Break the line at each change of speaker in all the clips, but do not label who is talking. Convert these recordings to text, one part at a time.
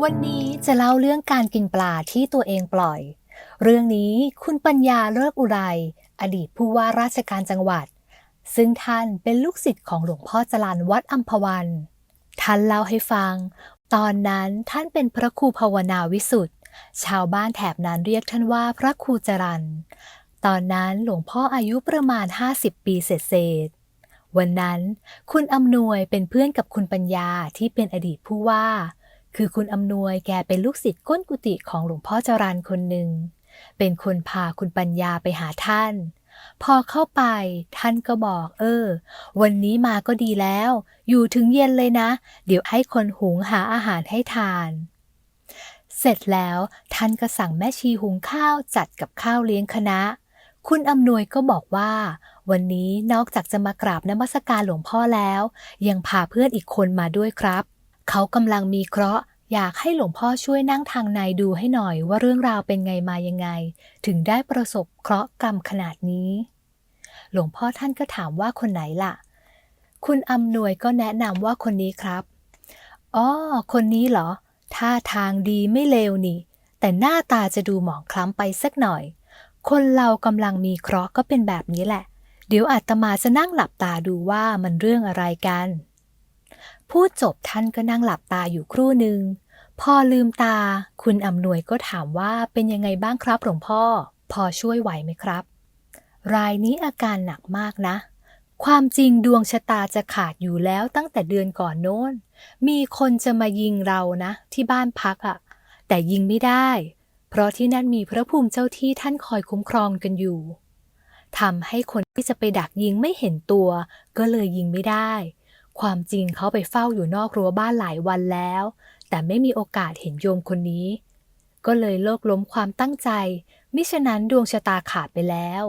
วันนี้จะเล่าเรื่องการกินปลาที่ตัวเองปล่อย เรื่องนี้คุณปัญญาเลิกอุไร อดีตผู้ว่าราชการจังหวัด ซึ่งท่านเป็นลูกศิษย์ของหลวงพ่อจรันวัดอัมพวัน ท่านเล่าให้ฟัง ตอนนั้นท่านเป็นพระครูภาวนาวิสุทธ์ชาวบ้านแถบนั้นเรียกท่านว่าพระครูจรันตอนนั้นหลวงพ่ออายุประมาณ 50 ปีเศษๆวันนั้น คุณอำนวยเป็นเพื่อนกับคุณปัญญาที่เป็นอดีตผู้ว่า คือคุณอำนวยแกเป็นลูกศิษย์ก้นกุฏิของหลวงพ่อจรันคนหนึ่ง เป็นคนพาคุณปัญญาไปหาท่าน พอเข้าไปท่านก็บอก เออ วันนี้มาก็ดีแล้ว อยู่ถึงเย็นเลยนะ เดี๋ยวให้คนหุงหาอาหารให้ทาน เสร็จแล้วท่านก็สั่งแม่ชีหุงข้าวจัดกับข้าวเลี้ยงคณะ คุณอำนวยก็บอกว่าวันนี้นอกจากจะมากราบนมัสการหลวงพ่อแล้ว ยังพาเพื่อนอีกคนมาด้วยครับ เขากำลังมีเคราะห์อยากให้หลวงพ่อช่วยนั่งทางในดูให้หน่อยว่าเรื่องราวเป็นไงมายังไง ถึงได้ประสบเคราะห์กรรมขนาดนี้ หลวงพ่อท่านก็ถามว่าคนไหนล่ะ คุณอำนวยก็แนะนำว่าคนนี้ครับอ๋อคนนี้เหรอท่าทางดีไม่เลวนี่ แต่หน้าตาจะดูหมองคล้ำไปสักหน่อย คนเรากำลังมีเคราะห์ก็เป็นแบบนี้แหละ เดี๋ยวอาตมาจะนั่งหลับตาดูว่ามันเรื่องอะไรกัน พูดจบท่านก็นั่งหลับตาอยู่ครู่หนึ่งพอลืมตา คุณอำนวยก็ถามว่าเป็นยังไงบ้างครับหลวงพ่อ พอช่วยไหวไหมครับ รายนี้อาการหนักมากนะ ความจริงดวงชะตาจะขาดอยู่แล้วตั้งแต่เดือนก่อนโน้น มีคนจะมายิงเรานะ ที่บ้านพักอะ่ะ แต่ยิงไม่ได้ เพราะที่นั่นมีพระภูมิเจ้าที่ท่านคอยคุ้มครองกันอยู่ทำให้คนที่จะไปดักยิงไม่เห็นตัว ก็เลยยิงไม่ได้ ความจริงเขาไปเฝ้าอยู่นอกรั้วบ้านหลายวันแล้ว แต่ไม่มีโอกาสเห็นโยมคนนี้ ก็เลยเลิกล้มความตั้งใจ มิฉะนั้นดวงชะตาขาดไปแล้ว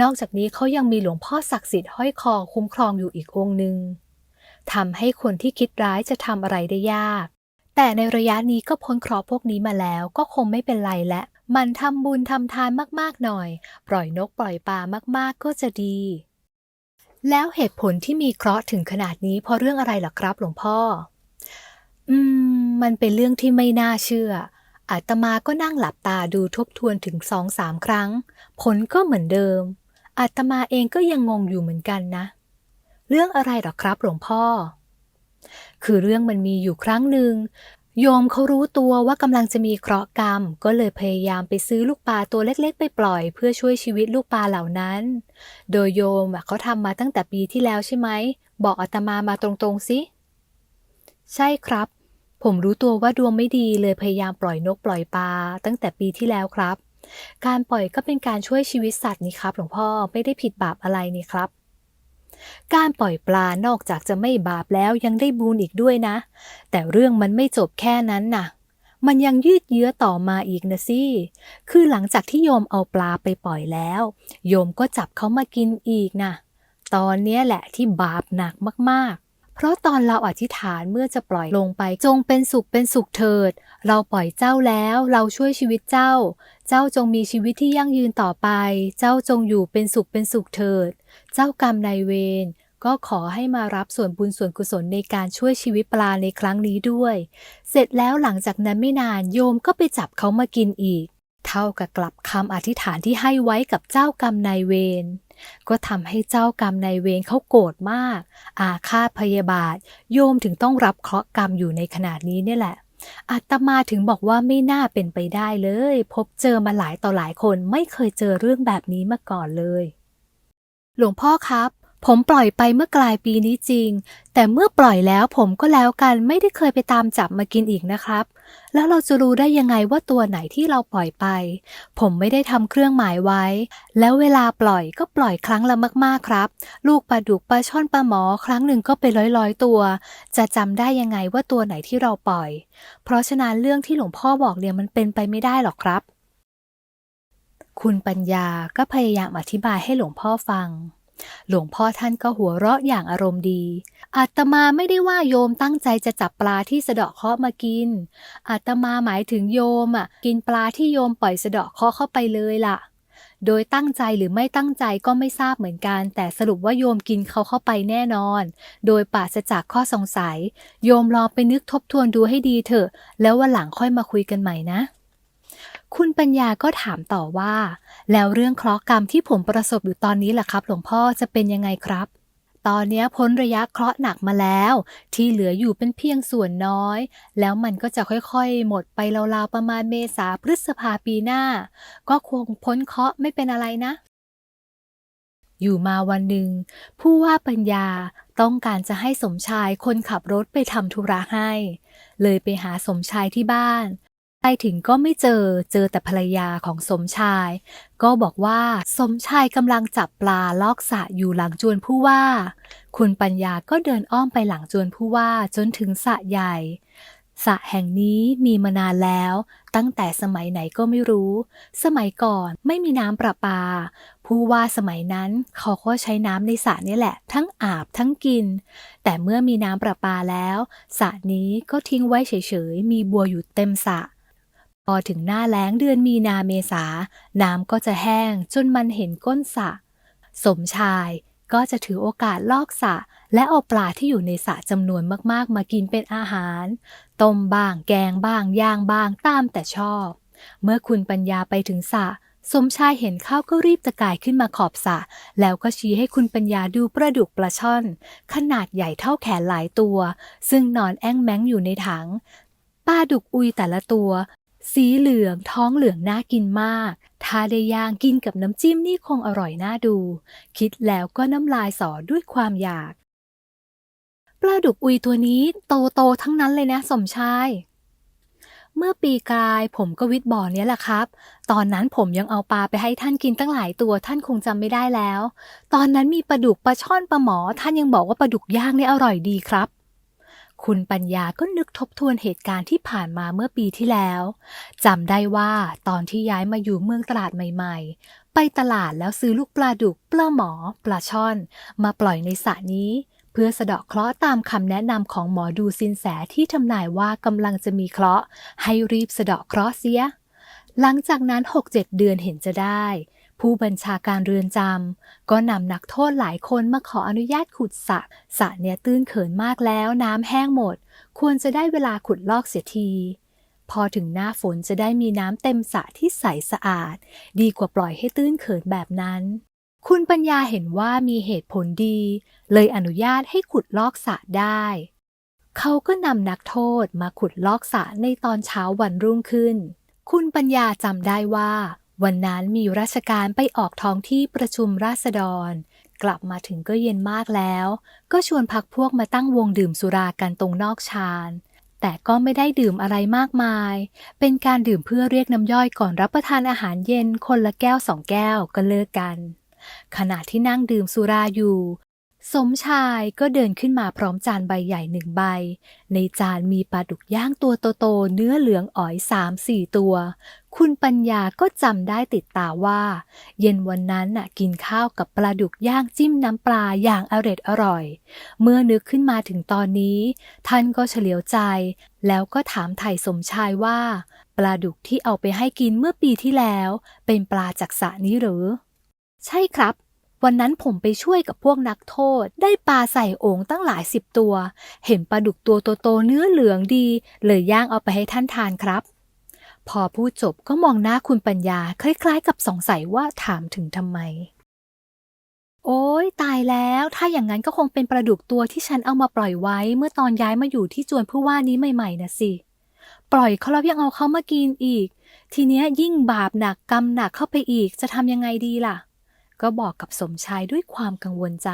นอกจากนี้เขายังมีหลวงพ่อศักดิ์สิทธิ์ห้อยคอคุ้มครองอยู่อีกองค์หนึ่งทำให้คนที่คิดร้ายจะทำอะไรได้ยาก แต่ในระยะนี้ก็พ้นเคราะห์พวกนี้มาแล้วก็คงไม่เป็นไรและมันทำบุญทำทานมากๆหน่อย ปล่อยนกปล่อยปลามากๆก็จะดี แล้วเหตุผลที่มีเคราะห์ถึงขนาดนี้ เพราะเรื่องอะไรล่ะครับ หลวงพ่อ อืม มันเป็นเรื่องที่ไม่น่าเชื่อ อาตมาก็นั่งหลับตาดูทบทวนถึงสองสามครั้ง ผลก็เหมือนเดิม อาตมาเองก็ยังงงอยู่เหมือนกันนะ เรื่องอะไรหรอครับ หลวงพ่อ คือเรื่องมันมีอยู่ครั้งหนึ่ง โยมเขารู้ตัวว่ากำลังจะมีเคราะห์กรรม ก็เลยพยายามไปซื้อลูกปลาตัวเล็กๆ ไปปล่อย เพื่อช่วยชีวิตลูกปลาเหล่านั้น โดยโยมเขาทำมาตั้งแต่ปีที่แล้วใช่ไหม บอกอาตมามาตรงๆสิ ใช่ครับ ผมรู้ตัวว่าดวงไม่ดีเลยพยายามปล่อยนกปล่อยปลาตั้งแต่ปีที่แล้วครับ การปล่อยก็เป็นการช่วยชีวิตสัตว์นี่ครับหลวงพ่อไม่ได้ผิดบาปอะไรนี่ครับ การปล่อยปลานอกจากจะไม่บาปแล้วยังได้บุญอีกด้วยนะ แต่เรื่องมันไม่จบแค่นั้นน่ะ มันยังยืดเยื้อต่อมาอีกนะสิ คือหลังจากที่โยมเอาปลาไปปล่อยแล้ว โยมก็จับเขามากินอีกนะ ตอนนี้แหละที่บาปหนักมากๆ เพราะตอนเราอธิษฐานเมื่อจะปล่อยลงไป จงเป็นสุขเป็นสุขเถิด เราปล่อยเจ้าแล้วเราช่วยชีวิตเจ้า เจ้าจงมีชีวิตที่ยั่งยืนต่อไป เจ้าจงอยู่เป็นสุขเป็นสุขเถิด เจ้ากรรมนายเวรก็ขอให้มารับส่วนบุญส่วนกุศลในการช่วยชีวิตปลาในครั้งนี้ด้วย เสร็จแล้วหลังจากนั้นไม่นานโยมก็ไปจับเขามากินอีก เท่ากับกลับคำอธิษฐานที่ให้ไว้กับเจ้ากรรมนายเวร ก็ทำให้เจ้ากรรมนายเวรเขาโกรธมาก อาฆาตพยาบาท โยมถึงต้องรับเคราะห์กรรมอยู่ในขนาดนี้เนี่ยแหละอาตมาถึงบอกว่าไม่น่าเป็นไปได้เลย พบเจอมาหลายต่อหลายคนไม่เคยเจอเรื่องแบบนี้มาก่อนเลย หลวงพ่อครับ ผมปล่อยไปเมื่อกลายปีนี้จริง แต่เมื่อปล่อยแล้วผมก็แล้วกันไม่ได้เคยไปตามจับมากินอีกนะครับ แล้วเราจะรู้ได้ยังไงว่าตัวไหนที่เราปล่อยไป ผมไม่ได้ทำเครื่องหมายไว้ แล้วเวลาปล่อยก็ปล่อยครั้งละมากๆครับ ลูกปลาดุกปลาช่อนปลาหมอครั้งหนึ่งก็เป็นร้อยๆตัว จะจำได้ยังไงว่าตัวไหนที่เราปล่อย เพราะฉะนั้นเรื่องที่หลวงพ่อบอกเนี่ยมันเป็นไปไม่ได้หรอกครับ คุณปัญญาก็พยายามอธิบายให้หลวงพ่อฟัง หลวงพ่อท่านก็หัวเราะอย่างอารมณ์ดี อาตมาไม่ได้ว่าโยมตั้งใจจะจับปลาที่สะเดาะเคาะมากิน อาตมาหมายถึงโยมอะกินปลาที่โยมปล่อยสะเดาะเคาะเข้าไปเลยล่ะ โดยตั้งใจหรือไม่ตั้งใจก็ไม่ทราบเหมือนกัน แต่สรุปว่าโยมกินเขาเข้าไปแน่นอน โดยปราศจากข้อสงสัย โยมลองไปนึกทบทวนดูให้ดีเถอะ แล้ววันหลังค่อยมาคุยกันใหม่นะ คุณปัญญาก็ถามต่อว่า แล้วเรื่องเคราะห์กรรมที่ผมประสบอยู่ตอนนี้ล่ะครับ หลวงพ่อจะเป็นยังไงครับ ตอนนี้พ้นระยะเคราะห์หนักมาแล้ว ที่เหลืออยู่เป็นเพียงส่วนน้อย แล้วมันก็จะค่อยๆ หมดไปราวๆประมาณเมษาพฤษภาปีหน้า ก็คงพ้นเคราะห์ไม่เป็นอะไรนะ อยู่มาวันหนึ่ง ผู้ว่าปัญญาต้องการจะให้สมชายคนขับรถไปทำธุระให้ เลยไปหาสมชายที่บ้าน ไปถึงก็ไม่เจอ เจอแต่ภรรยาของสมชาย ก็บอกว่าสมชายกำลังจับปลาลอกสะอยู่หลังจวนผู้ว่า คุณปัญญาก็เดินอ้อมไปหลังจวนผู้ว่าจนถึงสะใหญ่สระแห่งนี้มีมานานแล้ว ตั้งแต่สมัยไหนก็ไม่รู้ สมัยก่อนไม่มีน้ำประปา ผู้ว่าสมัยนั้นเขาก็ใช้น้ำในสระนี่แหละ ทั้งอาบทั้งกิน แต่เมื่อมีน้ำประปาแล้วสระนี้ก็ทิ้งไว้เฉยๆ มีบัวอยู่เต็มสระ พอถึงหน้าแล้งเดือนมีนาเมษา น้ำก็จะแห้งจนมันเห็นก้นสระสมชายก็จะถือโอกาสลอกสระและเอาปลาที่อยู่ในสระจำนวนมากๆ มากินเป็นอาหาร ต้มบ้าง แกงบ้าง ย่างบ้าง ตามแต่ชอบ เมื่อคุณปัญญาไปถึงสระสมชายเห็นเข้าก็รีบตะกายขึ้นมาขอบสระแล้วก็ชี้ให้คุณปัญญาดูปลาดุกปลาช่อน ขนาดใหญ่เท่าแขนหลายตัว ซึ่งนอนแอ้งแมงอยู่ในถังปลาดุกอุยแต่ละตัว สีเหลืองท้องเหลืองน่ากินมาก ถ้าได้ย่างกินกับน้ำจิ้มนี่คงอร่อยน่าดู คิดแล้วก็น้ำลายสอด้วยความอยาก ปลาดุกอุยตัวนี้โตโตทั้งนั้นเลยนะสมชาย เมื่อปีกลายผมก็วิทย์บ่อเนี้ยแหละครับ ตอนนั้นผมยังเอาปลาไปให้ท่านกินตั้งหลายตัวท่านคงจำไม่ได้แล้ว ตอนนั้นมีปลาดุกปลาช่อนปลาหมอ ท่านยังบอกว่าปลาดุกย่างนี่อร่อยดีครับ คุณปัญญาก็นึกทบทวนเหตุการณ์ที่ผ่านมาเมื่อปีที่แล้วจำได้ว่าตอนที่ย้ายมาอยู่เมืองตลาดใหม่ ๆ ไปตลาดแล้วซื้อลูกปลาดุกปลาหมอ ปลาช่อน มาปล่อยในสระนี้ เพื่อสะเดาะเคราะห์ตามคำแนะนำของหมอดูสินแสที่ทำนายว่ากำลังจะมีเคราะห์ ให้รีบสะเดาะเคราะห์เสีย หลังจากนั้น 6-7 เดือนเห็นจะได้ ผู้บัญชาการเรือนจำก็นำนักโทษหลายคนมาขออนุญาตขุดสระสระเนี่ยตื้นเขินมากแล้วน้ำแห้งหมด ควรจะได้เวลาขุดลอกเสียที พอถึงหน้าฝนจะได้มีน้ำเต็มสระที่ใสสะอาด ดีกว่าปล่อยให้ตื้นเขินแบบนั้น คุณปัญญาเห็นว่ามีเหตุผลดี เลยอนุญาตให้ขุดลอกสระได้เขาก็นำนักโทษมาขุดลอกสระในตอนเช้าวันรุ่งขึ้น คุณปัญญาจำได้ว่า วันนั้นมีราชการไปออกท้องที่ประชุมราษฎร กลับมาถึงก็เย็นมากแล้ว ก็ชวนพักพวกมาตั้งวงดื่มสุรากันตรงนอกชานแต่ก็ไม่ได้ดื่มอะไรมากมาย เป็นการดื่มเพื่อเรียกน้ำย่อยก่อนรับประทานอาหารเย็นคนละแก้วสองแก้วก็เลิกกัน ขณะที่นั่งดื่มสุราอยู่ สมชายก็เดินขึ้นมาพร้อมจานใบใหญ่หนึ่งใบ ในจานมีปลาดุกย่างตัวโตๆเนื้อเหลืองอ๋อยสามสี่ตัว คุณปัญญาก็จำได้ติดตาว่า เย็นวันนั้นน่ะกินข้าวกับปลาดุกย่างจิ้มน้ำปลาอย่างอร็ดอร่อย เมื่อนึกขึ้นมาถึงตอนนี้ ท่านก็เฉลียวใจ แล้วก็ถามไถ่สมชายว่า ปลาดุกที่เอาไปให้กินเมื่อปีที่แล้ว เป็นปลาจากสระนี้หรือ ใช่ครับ วันนั้นผมไปช่วยกับพวกนักโทษ ได้ปลาใส่โอ่งตั้งหลายสิบตัว เห็นปลาดุกตัวโตๆเนื้อเหลืองดี เลยย่างเอาไปให้ท่านทานครับ พอพูดจบก็มองหน้าคุณปัญญา คล้ายๆ กับสงสัยว่าถามถึงทำไม โอ้ยตายแล้ว ถ้าอย่างนั้นก็คงเป็นปลาดุกตัวที่ฉันเอามาปล่อยไว้ เมื่อตอนย้ายมาอยู่ที่จวนผู้ว่านี้ใหม่ๆนะสิ ปล่อยเขาแล้วยังเอาเขามากินอีก ทีเนี้ยยิ่งบาปหนักกรรมหนักเข้าไปอีกจะทำยังไงดีล่ะ ก็บอกกับสมชายด้วยความกังวลใจ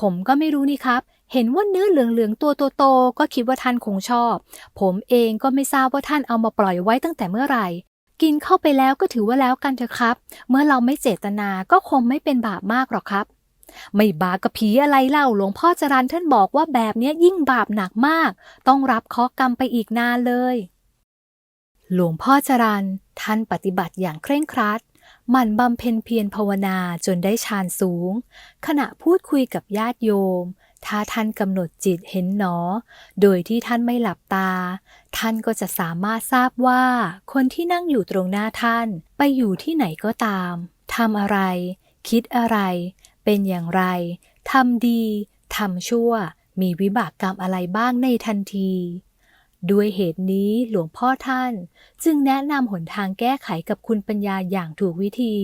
ผมก็ไม่รู้นี่ครับ เห็นว่าเนื้อเหลืองๆตัวโตๆก็คิดว่าท่านคงชอบ ผมเองก็ไม่ทราบว่าท่านเอามาปล่อยไว้ตั้งแต่เมื่อไหร่ กินเข้าไปแล้วก็ถือว่าแล้วกันเถอะครับ เมื่อเราไม่เจตนาก็คงไม่เป็นบาปมากหรอกครับ ไม่บาปกับผีอะไรเล่าหลวงพ่อจรันท่านบอกว่าแบบนี้ยิ่งบาปหนักมาก ต้องรับเคาะกรรมไปอีกนานเลย หลวงพ่อจรันท่านปฏิบัติอย่างเคร่งครัด หมั่นบำเพ็ญเพียรภาวนาจนได้ฌานสูง ขณะพูดคุยกับญาติโยม ถ้าท่านกำหนดจิตเห็นหนอ โดยที่ท่านไม่หลับตา ท่านก็จะสามารถทราบว่า คนที่นั่งอยู่ตรงหน้าท่าน ไปอยู่ที่ไหนก็ตามทำอะไร คิดอะไร เป็นอย่างไรทำดีทำชั่ว มีวิบากกรรมอะไรบ้างในทันที ด้วยเหตุนี้หลวงพ่อท่าน จึงแนะนำหนทางแก้ไขกับคุณปัญญาอย่างถูกวิธี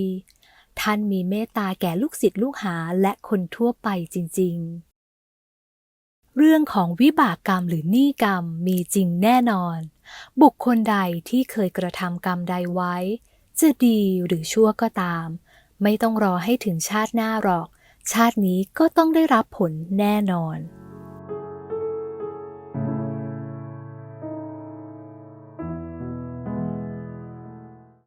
ท่านมีเมตตาแก่ลูกศิษย์ลูกหาและคนทั่วไปจริง ๆ เรื่องของวิบากกรรมหรือหนี้กรรมมีจริงแน่นอน บุคคลใดที่เคยกระทำกรรมใดไว้ จะดีหรือชั่วก็ตาม ไม่ต้องรอให้ถึงชาติหน้าหรอก ชาตินี้ก็ต้องได้รับผลแน่นอน